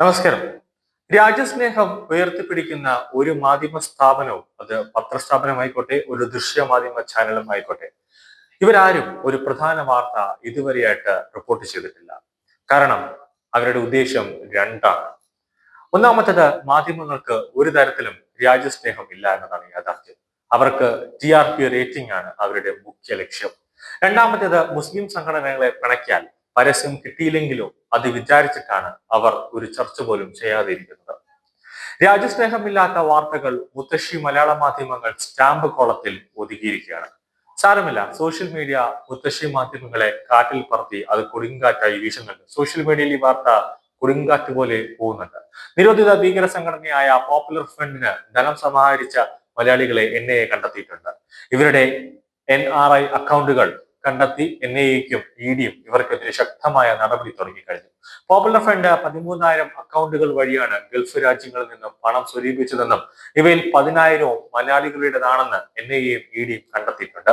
നമസ്കാരം. രാജ്യസ്നേഹം ഉയർത്തിപ്പിടിക്കുന്ന ഒരു മാധ്യമ സ്ഥാപനവും അത് പത്രസ്ഥാപനമായിക്കോട്ടെ ഒരു ദൃശ്യ മാധ്യമ ചാനലും ആയിക്കോട്ടെ ഇവരാരും ഒരു പ്രധാന വാർത്ത ഇതുവരെയായിട്ട് റിപ്പോർട്ട് ചെയ്തിട്ടില്ല. കാരണം അവരുടെ ഉദ്ദേശം രണ്ടാണ്. ഒന്നാമത്തത് മാധ്യമങ്ങൾക്ക് ഒരു തരത്തിലും രാജ്യസ്നേഹം ഇല്ല എന്നതാണ് യാഥാർത്ഥ്യം. അവർക്ക് ടി ആർ പി റേറ്റിംഗ് ആണ് അവരുടെ മുഖ്യ ലക്ഷ്യം. രണ്ടാമത്തേത് മുസ്ലിം സംഘടനകളെ പിണയ്ക്കാൻ പരസ്യം കിട്ടിയില്ലെങ്കിലോ അത് വിചാരിച്ചിട്ടാണ് അവർ ഒരു ചർച്ച പോലും ചെയ്യാതിരിക്കുന്നത്. രാജ്യസ്നേഹമില്ലാത്ത വാർത്തകൾ മുത്തശ്ശി മലയാള മാധ്യമങ്ങൾ സ്റ്റാമ്പ് കോളത്തിൽ ഒതുക്കിയിരിക്കുകയാണ്. സാരമില്ല സോഷ്യൽ മീഡിയ മുത്തശ്ശി മാധ്യമങ്ങളെ കാറ്റിൽ പറത്തി അത് കൊടുങ്കാറ്റായി വീശുന്നുണ്ട്. സോഷ്യൽ മീഡിയയിൽ ഈ വാർത്ത കൊടുങ്കാറ്റ് പോലെ പോകുന്നുണ്ട്. നിരോധിത ഭീകര സംഘടനയായ പോപ്പുലർ ഫ്രണ്ടിന് ധനം സമാഹരിച്ച മലയാളികളെ എൻ എ കണ്ടെത്തിയിട്ടുണ്ട്. ഇവരുടെ എൻ ആർ ഐ അക്കൗണ്ടുകൾ കണ്ടെത്തി എൻ ഐ എക്കും ഇ ഡിയും ഇവർക്കെതിരെ ശക്തമായ നടപടി തുടങ്ങിക്കഴിഞ്ഞു പോപ്പുലർ ഫ്രണ്ട് പതിമൂന്നായിരം അക്കൗണ്ടുകൾ വഴിയാണ് ഗൾഫ് രാജ്യങ്ങളിൽ നിന്നും പണം സ്വരൂപിച്ചതെന്നും ഇവയിൽ പതിനായിരവും മലയാളികളുടേതാണെന്ന് എൻ ഐ എയും ഇ ഡിയും കണ്ടെത്തിയിട്ടുണ്ട്.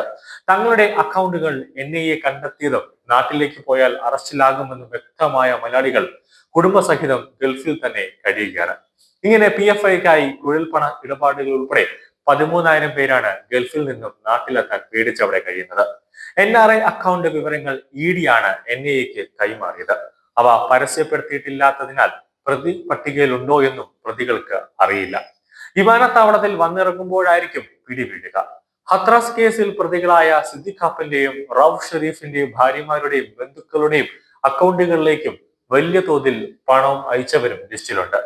തങ്ങളുടെ അക്കൗണ്ടുകൾ എൻ ഐ എ കണ്ടെത്തിയതും നാട്ടിലേക്ക് പോയാൽ അറസ്റ്റിലാകുമെന്നും വ്യക്തമായ മലയാളികൾ കുടുംബസഹിതം ഗൾഫിൽ തന്നെ കഴിയുകയാണ്. ഇങ്ങനെ പി എഫ് ഐക്കായി കുഴൽപ്പണ ഇടപാടുകൾ ഉൾപ്പെടെ പതിമൂന്നായിരം പേരാണ് ഗൾഫിൽ നിന്നും നാട്ടിലെത്താൻ പേടിച്ചവിടെ കഴിയുന്നത്. എൻ ആർ ഐ അക്കൗണ്ട് വിവരങ്ങൾ ഇ ഡി ആണ് എൻ ഐ എക്ക് കൈമാറിയത്. അവ പരസ്യപ്പെടുത്തിയിട്ടില്ലാത്തതിനാൽ പ്രതി പട്ടികയിലുണ്ടോ എന്നും പ്രതികൾക്ക് അറിയില്ല. വിമാനത്താവളത്തിൽ വന്നിറങ്ങുമ്പോഴായിരിക്കും പിടിവീഴുക ഹത്രാസ് കേസിൽ പ്രതികളായ സിദ്ദിഖാപ്പിന്റെയും റൌഫ് ഷെരീഫിന്റെയും ഭാര്യമാരുടെയും ബന്ധുക്കളുടെയും അക്കൗണ്ടുകളിലേക്കും വലിയ തോതിൽ പണം അയച്ചവരും ലിസ്റ്റിലുണ്ട്.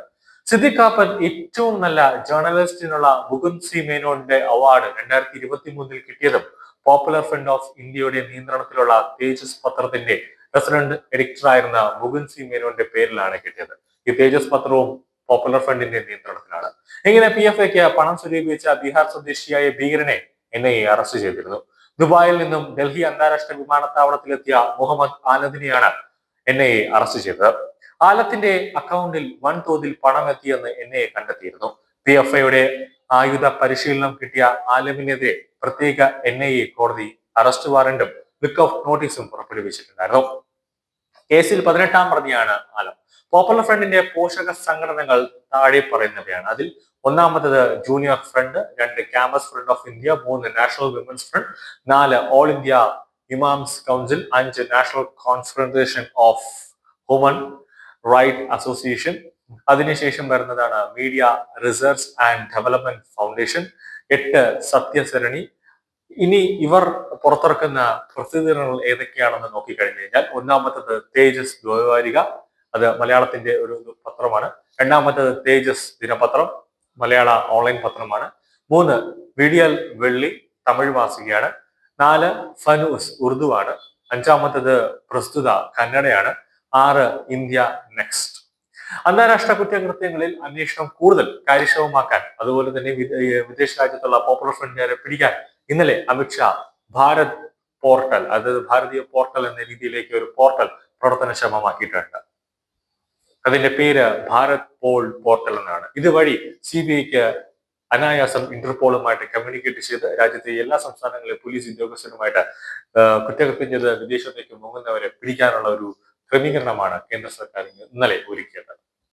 സിദ്ദിഖാപ്പൻ ഏറ്റവും നല്ല ജേർണലിസ്റ്റിനുള്ള മുകുന്ദ് സി മേനോന്റെ അവാർഡ് രണ്ടായിരത്തി ഇരുപത്തി മൂന്നിൽ കിട്ടിയതും പോപ്പുലർ ഫ്രണ്ട് ഓഫ് ഇന്ത്യയുടെ നിയന്ത്രണത്തിലുള്ള തേജസ് പത്രത്തിന്റെ പ്രസിഡന്റ് എഡിറ്ററായിരുന്ന മുകുൻ സി മേനോന്റെ പേരിലാണ് കിട്ടിയത്. ഈ തേജസ് പത്രവും പോപ്പുലർ ഫ്രണ്ടിന്റെ നിയന്ത്രണത്തിലാണ്. ഇങ്ങനെ പി എഫ് എക്ക് പണം സ്വരൂപിച്ച ബീഹാർ സ്വദേശിയായ ഭീകരനെ എൻ ഐ എ അറസ്റ്റ് ചെയ്തിരുന്നു. ദുബായിൽ നിന്നും ഡൽഹി അന്താരാഷ്ട്ര വിമാനത്താവളത്തിലെത്തിയ മുഹമ്മദ് ആനന്ദിനെയാണ് എൻ ഐ എ അറസ്റ്റ് ചെയ്തത്. ആലത്തിന്റെ അക്കൗണ്ടിൽ വൻതോതിൽ പണം എത്തിയെന്ന് എൻ ഐ എ കണ്ടെത്തിയിരുന്നു. പി എഫ് ഐയുടെ ആയുധ പരിശീലനം കിട്ടിയ ആലമിനെതിരെ പ്രത്യേക എൻ ഐ എ കോടതി അറസ്റ്റ് വാറന്റും ലുക്ക് ഓഫ് നോട്ടീസും പുറപ്പെടുവിച്ചിട്ടുണ്ടായിരുന്നു. കേസിൽ പതിനെട്ടാം പ്രതിയാണ് ആലം. പോപ്പുലർ ഫ്രണ്ടിന്റെ പോഷക സംഘടനകൾ താഴെ പറയുന്നവയാണ്. അതിൽ ഒന്നാമത്തത് ജൂനിയർ ഫ്രണ്ട് രണ്ട് ക്യാമ്പസ് ഫ്രണ്ട് ഓഫ് ഇന്ത്യ മൂന്ന് നാഷണൽ വിമൻസ് ഫ്രണ്ട് നാല് ഓൾ ഇന്ത്യ ഇമാംസ് കൗൺസിൽ അഞ്ച് national confederation of human right association അതിനുശേഷം വരുന്നതാണ് media research and development foundation എട്ട് സത്യസരണി. ഇനി ഇവർ പുറത്തിറക്കുന്ന പ്രസിദ്ധീകരണങ്ങൾ ഏതൊക്കെയാണെന്ന് നോക്കിക്കഴിഞ്ഞു കഴിഞ്ഞാൽ ഒന്നാമത്തത് തേജസ് ദ്വൈവാരിക. അത് മലയാളത്തിന്റെ ഒരു പത്രമാണ്. രണ്ടാമത്തത് തേജസ് ദിനപത്രം മലയാള ഓൺലൈൻ പത്രമാണ്. മൂന്ന് വിഡിയൽ വെള്ളി തമിഴ് മാസികയാണ് നാല് ഫനൂസ് ഉറുദുവാണ്. അഞ്ചാമത്തത് പ്രസ്തുത കന്നഡയാണ്. ആറ് ഇന്ത്യ നെക്സ്റ്റ്. അന്താരാഷ്ട്ര കുറ്റകൃത്യങ്ങളിൽ അന്വേഷണം കൂടുതൽ കാര്യക്ഷമമാക്കാൻ അതുപോലെ തന്നെ വിദേശ രാജ്യത്തുള്ള പോപ്പുലർ ഫ്രണ്ടുകാരെ പിടിക്കാൻ ഇന്നലെ അമിത്ഷാ ഭാരത് പോർട്ടൽ അതായത് ഭാരതീയ പോർട്ടൽ എന്ന രീതിയിലേക്ക് ഒരു പോർട്ടൽ പ്രവർത്തനക്ഷമമാക്കിയിട്ടുണ്ട്. അതിന്റെ പേര് ഭാരത് പോൾ പോർട്ടൽ എന്നാണ്. ഇതുവഴി സി ബി ഐക്ക് അനായാസം ഇന്റർപോളുമായിട്ട് കമ്മ്യൂണിക്കേറ്റ് ചെയ്ത് രാജ്യത്തെ എല്ലാ സംസ്ഥാനങ്ങളിലെ പോലീസ് ഉദ്യോഗസ്ഥരുമായിട്ട് കുറ്റകൃത്യം ചെയ്ത് വിദേശത്തേക്ക് മുങ്ങുന്നവരെ പിടിക്കാനുള്ള ഒരു ക്രമീകരണമാണ് കേന്ദ്ര സർക്കാർ ഇന്നലെ ഒരുക്കിയത്.